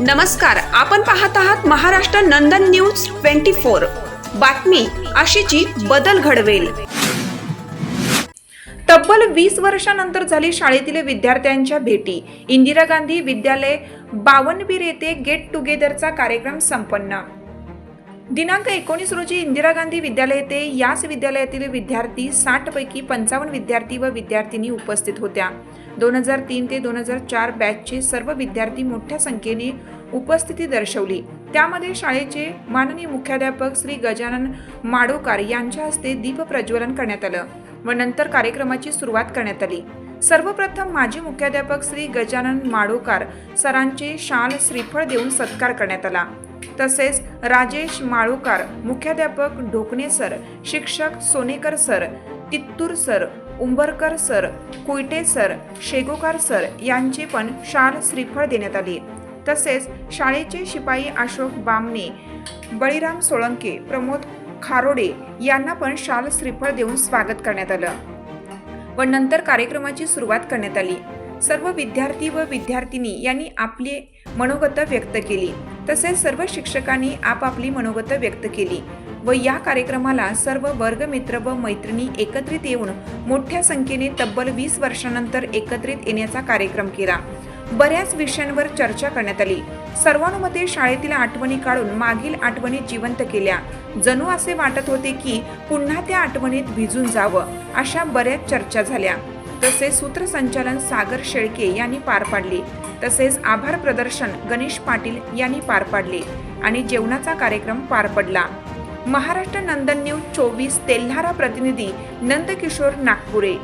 नमस्कार आपण पाहत आहात Maharashtra Nandan news twenty four. बातमी अशीची बदल घडवेल. तब्बल वीस वर्षानंतर झाली शाळेतील विद्यार्थ्यांच्या भेटी. इंदिरा गांधी विद्यालय बावनबीर येथे गेट टुगेदरचा कार्यक्रम संपन्न. दिनांक एकोणीस रोजी इंदिरा गांधी विद्यालय येथे याच विद्यालयातील विद्यार्थी साठ पैकी पंचावन्न विद्यार्थी व विद्यार्थिनी उपस्थित होत्या. दोन हजार तीन ते दोन हजार चार बॅचचे सर्व विद्यार्थी मोठ्या संख्येने उपस्थिती दर्शवली. त्यामध्ये शाळेचे माननीय मुख्याध्यापक श्री गजानन माडोकार यांच्या हस्ते दीप प्रज्वलन करण्यात आलं व नंतर कार्यक्रमाची सुरुवात करण्यात आली. सर्वप्रथम माजी मुख्याध्यापक श्री गजानन माडोकार सरांचे शाल श्रीफळ देऊन सत्कार करण्यात आला. तसेच राजेश माळुकार मुख्याध्यापक ढोकणे सर शिक्षक Sonekar sir Tittur sir Umbarkar sir Kuyte sir Shegokar sir यांचे पण शाल श्रीफळ देण्यात आले. तसेच शाळेचे शिपाई अशोक बामणे बळीराम सोळंके प्रमोद खारोडे यांना पण शाल श्रीफळ देऊन स्वागत करण्यात आलं. व नंतर कार्यक्रमाची सुरुवात करण्यात आली. सर्व विद्यार्थी व विद्यार्थिनी यांनी आपले मनोगत व्यक्त केली. तसेच सर्व शिक्षकांनी आपापली मनोगत व्यक्त केली व या कार्यक्रमाला सर्व वर्गमित्र व मैत्रिणी एकत्रित येऊन मोठ्या संख्येने तब्बल वीस वर्षानंतर एकत्रित येण्याचा कार्यक्रम केला. बऱ्याच विषयांवर चर्चा करण्यात आली. सर्वानुमते शाळेतील आठवणी काढून मागील आठवणी जिवंत केल्या. जणू असे वाटत होते की पुन्हा त्या आठवणीत भिजून जावं अशा बऱ्याच चर्चा झाल्या. तसेच सूत्रसंचालन सागर शेळके यांनी पार पाडले. तसेच आभार प्रदर्शन गणेश पाटील यांनी पार पाडले आणि जेवणाचा कार्यक्रम पार पडला. महाराष्ट्र नंदन न्यूज चोवीस तेल्हारा प्रतिनिधी नंदकिशोर नागपुरे.